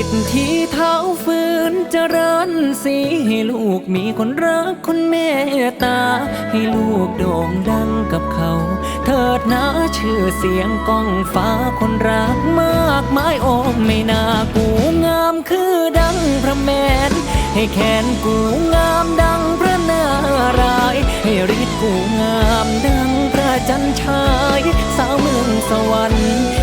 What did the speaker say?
สิทธิ์ที่เท้าฝืนเจริญสีให้ลูกมีคนรักคนเมตตา ให้ลูกโด่งดังกับเขา เถิดนะชื่อเสียงก้องฟ้าคนรักมากมายโอมไม่น่ากูงามคือดังพระแมน ให้แขนกูงามดังพระนารายให้ฤทธิ์กูงามดังพระจันทรายสาวเมืองสวรรค์